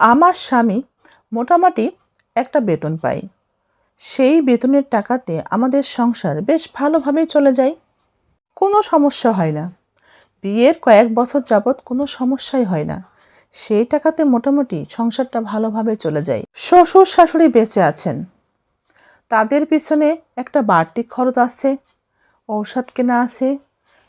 আমার স্বামী মোটামুটি একটা বেতন পাই সেই বেতনের টাকাতে আমাদের সংসার বেশ ভালোভাবেই চলে যায়। কোনো সমস্যা হয় না। বিয়ের কয়েক বছর যাবৎ কোনো সমস্যাই হয় না। সেই টাকাতে মোটামুটি সংসারটা ভালোভাবে চলে যায়। শ্বশুর শাশুড়ি বেঁচে আছেন। তাদের পিছনে একটা বাড়তি খরচ আছে, ঔষধ কেনা আছে।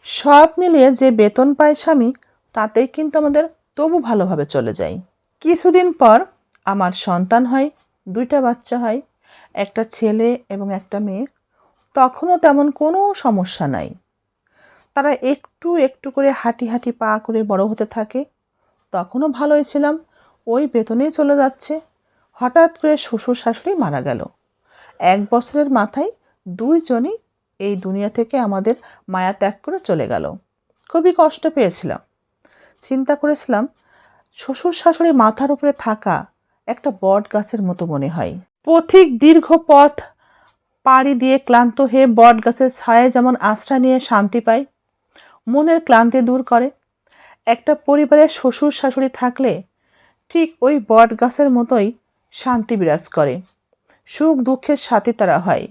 সব মিলিয়ে যে বেতন পায় স্বামী, তাতেই কিন্তু আমাদের তবু ভালোভাবে চলে যায়। কিছুদিন পর আমার সন্তান হয়, দুইটা বাচ্চা হয়, একটা ছেলে এবং একটা মেয়ে। তখনও তেমন কোনো সমস্যা নাই। তারা একটু একটু করে হাঁটি হাঁটি পা করে বড় হতে থাকে। তখনও ভালোই ছিলাম, ওই বেতনেই চলে যাচ্ছে। হঠাৎ করে শ্বশুর শাশুড়ি মারা গেল। এক বছরের মাথায় দুইজনই এই দুনিয়া থেকে আমাদের মায়া ত্যাগ করে চলে গেল। খুবই কষ্ট পেয়েছিলাম। চিন্তা করেছিলাম শ্বশুর শাশুড়ি মাথার উপরে থাকা একটা বট গাছের মতো মনে হয়। পথিক দীর্ঘ পথ পাড়ি দিয়ে ক্লান্ত হয়ে বট গাছের ছায়ায় যেমন আশ্রয় নিয়ে শান্তি পায়, মনের ক্লান্তি দূর করে। একটা পরিবারের শ্বশুর শাশুড়ি থাকলে ঠিক ওই বট গাছের মতোই শান্তি বিরাজ করে। সুখ দুঃখের সাথে তারা হয়।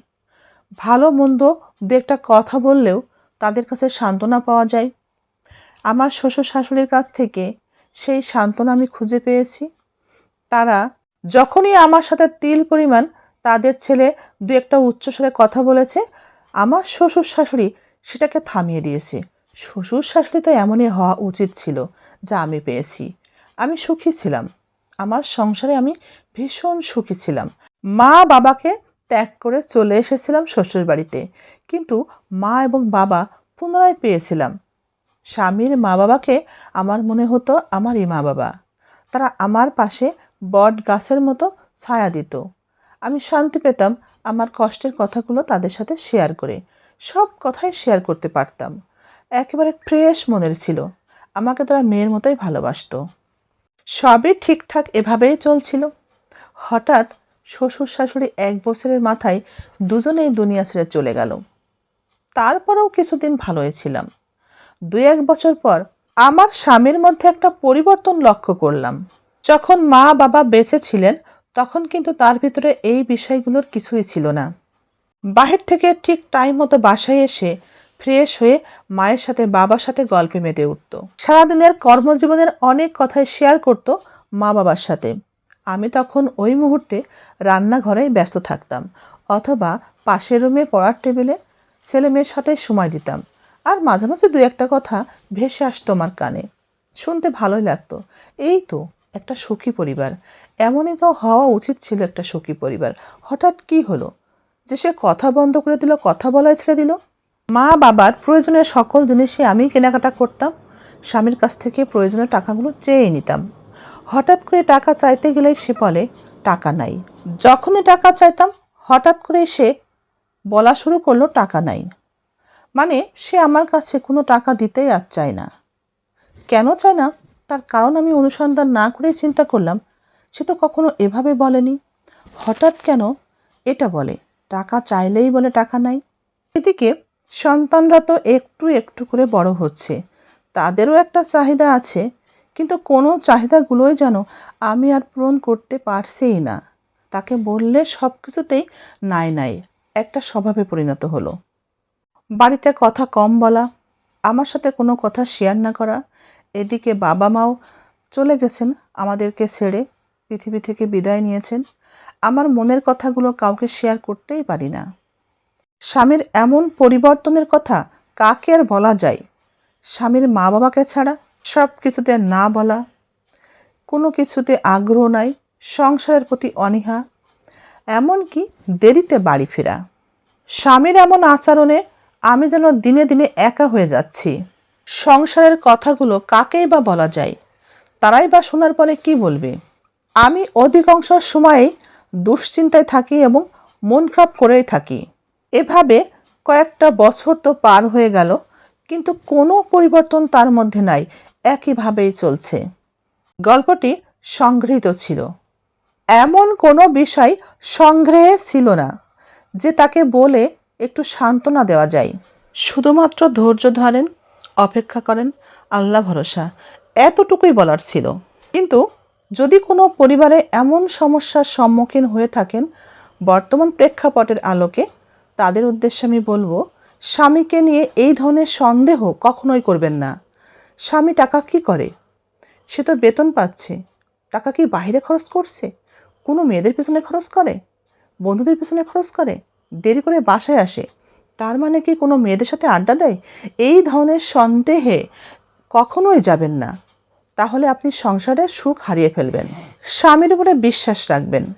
ভালো মন্দ দু একটা কথা বললেও তাদের কাছে সান্ত্বনা পাওয়া যায়। আমার শ্বশুর শাশুড়ির কাছ থেকে সেই সান্ত্বনা আমি খুঁজে পেয়েছি। তারা যখনই আমার সাথে তিল পরিমাণ তাদের ছেলে দু একটা উচ্চস্বরে কথা বলেছে, আমার শ্বশুর শাশুড়ি সেটাকে থামিয়ে দিয়েছে। শ্বশুর শাশুড়ি তো এমনই হওয়া উচিত ছিল যা আমি পেয়েছি। আমি সুখী ছিলাম। আমার সংসারে আমি ভীষণ সুখী ছিলাম। মা বাবাকে ত্যাগ করে চলে এসেছিলাম শ্বশুর বাড়িতে কিন্তু মা এবং বাবা পুনরায় পেয়েছিলাম। স্বামীর মা বাবাকে আমার মনে হতো আমারই মা বাবা তারা আমার পাশে বট গাছের মতো ছায়া দিত। আমি শান্তি পেতাম আমার কষ্টের কথাগুলো তাদের সাথে শেয়ার করে। সব কথাই শেয়ার করতে পারতাম। একেবারে ফ্রেশ মনের ছিল। আমাকে তারা মেয়ের মতোই ভালোবাসতো। সবই ঠিকঠাক এভাবেই চলছিল। হঠাৎ শ্বশুর শাশুড়ি এক বছরের মাথায় দুজনেই দুনিয়া ছেড়ে চলে গেল। তারপরেও কিছুদিন ভালোই ছিলাম। দুই এক বছর পর আমার স্বামীর মধ্যে একটা পরিবর্তন লক্ষ্য করলাম। যখন মা বাবা বেঁচে ছিলেন, তখন কিন্তু তার ভিতরে এই বিষয়গুলোর কিছুই ছিল না। বাহির থেকে ঠিক টাইম মতো বাসায় এসে ফ্রেশ হয়ে মায়ের সাথে বাবার সাথে গল্পে মেতে উঠত। সারাদিনের কর্মজীবনের অনেক কথাই শেয়ার করত মা বাবার সাথে। আমি তখন ওই মুহূর্তে রান্নাঘরেই ব্যস্ত থাকতাম, অথবা পাশের রুমে পড়ার টেবিলে ছেলে মেয়ের সাথে সময় দিতাম। আর মাঝে মাঝে দু একটা কথা ভেসে আসতো আমার কানে। শুনতে ভালোই লাগতো। এই তো একটা সুখী পরিবার। এমনই তো হওয়া উচিত ছিল একটা সুখী পরিবার। হঠাৎ কি হলো? যে সে কথা বন্ধ করে দিল, কথা বলাই ছেড়ে দিল? মা বাবার প্রয়োজনীয় সকল জিনিসই আমি কেনাকাটা করতাম। স্বামীর কাছ থেকে প্রয়োজনীয় টাকাগুলো চেয়ে নিতাম। হঠাৎ করে টাকা চাইতে গেলেই সে বলে, টাকা নাই। যখনই টাকা চাইতাম, হঠাৎ করে সে বলা শুরু করল, টাকা নাই। মানে সে আমার কাছে কোনো টাকা দিতেই আর চায় না। কেন চায় না? তার কারণ আমি অনুসন্ধান না করেই চিন্তা করলাম। সে তো কখনো এভাবে বলেনি। হঠাৎ কেন? এটা বলে, টাকা চাইলেই বলে টাকা নাই। এদিকে সন্তানরা তো একটু একটু করে বড় হচ্ছে। তাদেরও একটা চাহিদা আছে, কিন্তু কোনো চাহিদাগুলোই যেন আমি আর পূরণ করতে পারছিই না। তাকে বললে সব কিছুতেই নাই নাই, একটা স্বভাবে পরিণত হলো। বাড়িতে কথা কম বলা, আমার সাথে কোনো কথা শেয়ার না করা, এদিকে বাবা মাও চলে গেছেন আমাদেরকে ছেড়ে, পৃথিবী থেকে বিদায় নিয়েছেন। আমার মনের কথাগুলো কাউকে শেয়ার করতেই পারি না। স্বামীর এমন পরিবর্তনের কথা কাকে আর বলা যায়? স্বামীর মা বাবাকে ছাড়া সব কিছুতে না বলা, কোনো কিছুতে আগ্রহ নাই, সংসারের প্রতি অনীহা, এমনকি দেরিতে বাড়ি ফেরা। স্বামীর এমন আচরণে আমি যেন দিনে দিনে একা হয়ে যাচ্ছি। সংসারের কথাগুলো কাকেই বা বলা যায়? তারাই বা শোনার পরে কি বলবে? আমি অধিকাংশ সময়ে দুশ্চিন্তায় থাকি এবং মন খারাপ করেই থাকি। এভাবে কয়েকটা বছর তো পার হয়ে গেল, কিন্তু কোনো পরিবর্তন তার মধ্যে নাই, একইভাবেই চলছে। গল্পটি সংগৃহীত ছিল। এমন কোনো বিষয় সংগ্রহে ছিল না, যে তাকে বলে একটু সান্ত্বনা দেওয়া যায়। শুধুমাত্র ধৈর্য ধরেন, অপেক্ষা করেন, আল্লাহ ভরসা। এতটুকুই বলার ছিল। কিন্তু যদি কোনো পরিবারে এমন সমস্যার সম্মুখীন হয়ে থাকেন, বর্তমান প্রেক্ষাপটের আলোকে, তাদের উদ্দেশ্যে আমি বলব, স্বামীকে নিয়ে এই ধরনের সন্দেহ কখনোই করবেন না। স্বামী টাকা কি করে? সে তো বেতন পাচ্ছে। টাকা কি বাইরে খরচ করছে? কোনো মেয়েদের পেছনে খরচ করে? বন্ধুদের পেছনে খরচ করে? দেরি করে বাসায় আসে। তার মানে কি কোনো মেয়েদের সাথে আড্ডা দেয়? এই ধরনের সন্দেহে কখনোই যাবেন না। তাহলে আপনি সংসারে সুখ হারিয়ে ফেলবেন। স্বামীর উপরে বিশ্বাস রাখবেন।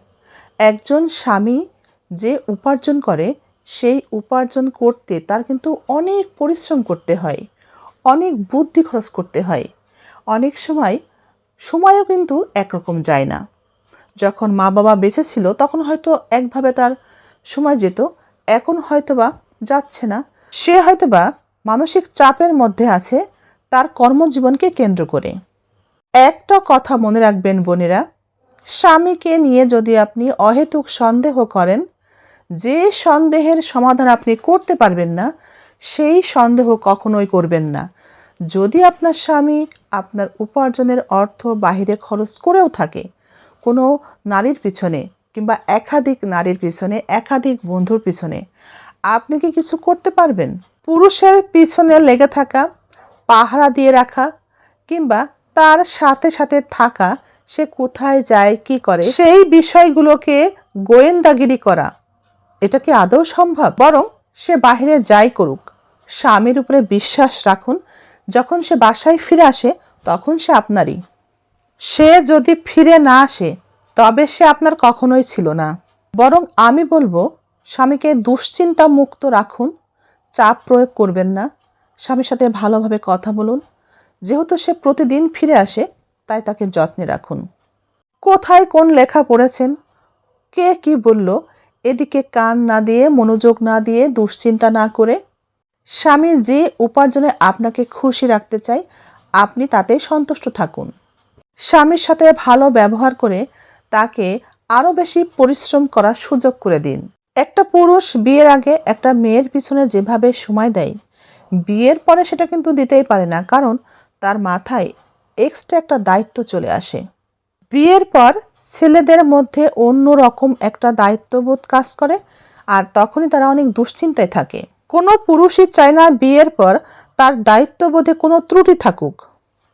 একজন স্বামী যে উপার্জন করে, সেই উপার্জন করতে তার কিন্তু অনেক পরিশ্রম করতে হয়। অনেক বুদ্ধি খরচ করতে হয়। অনেক সময় সময়ও কিন্তু একরকম যায় না। যখন মা বাবা বেঁচে ছিল, তখন হয়তো একভাবে তার সময় যেত, এখন হয়তোবা যাচ্ছে না। সে হয়তোবা মানসিক চাপের মধ্যে আছে, তার কর্মজীবনকে কেন্দ্র করে। একটা কথা মনে রাখবেন বোনেরা, স্বামীকে নিয়ে যদি আপনি অহেতুক সন্দেহ করেন, যে সন্দেহের সমাধান আপনি করতে পারবেন না, সেই সন্দেহ কখনোই করবেন না। যদি আপনার স্বামী আপনার উপার্জনের অর্থ বাহিরে খরচ করেও থাকে, কোনো নারীর পিছনে কিংবা একাধিক নারীর পিছনে, একাধিক বন্ধুর পিছনে। আপনি কি কিছু করতে পারবেন? পুরুষের পিছনে লেগে থাকা, পাহারা দিয়ে রাখা, কিংবা তার সাথে সাথে থাকা, সে কোথায় যায়, কি করে, সেই বিষয়গুলোকে গোয়েন্দাগিরি করা। এটা কি আদৌ সম্ভব? বরং সে বাহিরে যাই করুক। স্বামীর উপরে বিশ্বাস রাখুন, যখন সে বাসায় ফিরে আসে, তখন সে আপনারই। সে যদি ফিরে না আসে তবে সে আপনার কখনোই ছিল না। বরং আমি বলব, স্বামীকে দুশ্চিন্তা মুক্ত রাখুন, চাপ প্রয়োগ করবেন না। স্বামীর সাথে ভালোভাবে কথা বলুন। যেহেতু সে প্রতিদিন ফিরে আসে, তাই তাকে যত্নে রাখুন। কোথায় কোন লেখা পড়েছেন? কে কি বলল? এদিকে কান না দিয়ে, মনোযোগ না দিয়ে দুশ্চিন্তা না করে। স্বামী যে উপার্জনে আপনাকে খুশি রাখতে চায়, আপনি তাতে সন্তুষ্ট থাকুন। স্বামীর সাথে ভালো ব্যবহার করে তাকে আরও বেশি পরিশ্রম করার সুযোগ করে দিন। একটা পুরুষ বিয়ের আগে একটা মেয়ের পিছনে যেভাবে সময় দেয়, বিয়ের পরে সেটা কিন্তু দিতেই পারে না, কারণ তার মাথায় এক্সট্রা একটা দায়িত্ব চলে আসে। বিয়ের পর ছেলেদের মধ্যে অন্য রকম একটা দায়িত্ববোধ কাজ করে, আর তখনই তারা অনেক দুশ্চিন্তায় থাকে। কোনো পুরুষই চায় না বিয়ের পর তার দায়িত্ববোধে কোনো ত্রুটি থাকুক।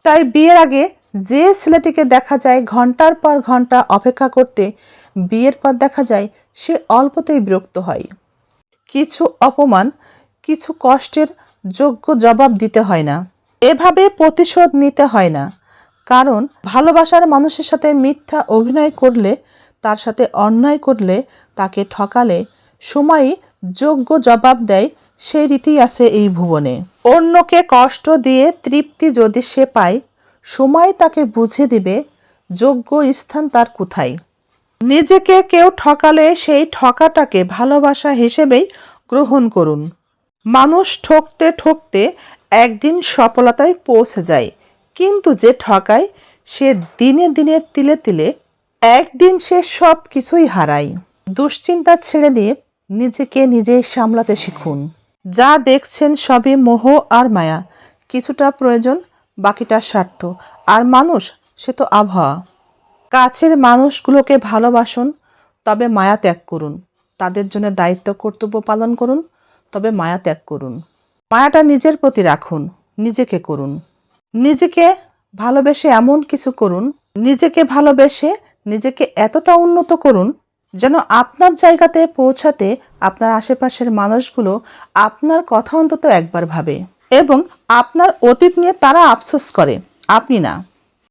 তাই বিয়ের আগে যে ছেলেটিকে দেখা যায় ঘণ্টার পর ঘণ্টা অপেক্ষা করতে বিয়ের পর দেখা যায় সে অল্পতেই বিরক্ত হয়। কিছু অপমান, কিছু কষ্টের যোগ্য জবাব দিতে হয় না। এভাবে প্রতিশোধ নিতে হয় না। কারণ ভালোবাসার মানুষের সাথে মিথ্যা অভিনয় করলে, তার সাথে অন্যায় করলে, তাকে ঠকালে সময়ই যোগ্য জবাব দেয় সেই রীতি আছে এই ভুবনে। অন্যকে কষ্ট দিয়ে তৃপ্তি যদি সে পায় সময় তাকে বুঝে দিবে, যোগ্য স্থান তার কোথায়। নিজেকে কেউ ঠকালে সেই ঠকাটাকে ভালোবাসা হিসেবেই গ্রহণ করুন। মানুষ ঠকতে ঠকতে একদিন সফলতায় পৌঁছে যায়, কিন্তু যে ঠকায়, সে দিনে দিনে তিলে তিলে একদিন সে সব কিছুই হারায়। দুশ্চিন্তা ছেড়ে দিয়ে নিজেকে নিজেই সামলাতে শিখুন। যা দেখছেন সবই মোহ আর মায়া, কিছুটা প্রয়োজন বাকিটা স্বার্থ। আর মানুষ, সে তো আবহাওয়া। কাছের মানুষগুলোকে ভালোবাসুন, তবে মায়া ত্যাগ করুন। তাদের জন্য দায়িত্ব কর্তব্য পালন করুন, তবে মায়া ত্যাগ করুন। মায়াটা নিজের প্রতি রাখুন, নিজেকে করুন। নিজেকে ভালোবেসে এমন কিছু করুন, নিজেকে ভালোবেসে নিজেকে এতটা উন্নত করুন, যেন আপনার জায়গাতে পৌঁছাতে আপনার আশেপাশের মানুষগুলো আপনার কথা অন্তত একবার ভাবে। এবং আপনার অতীত নিয়ে তারা আফসোস করে। আপনি না।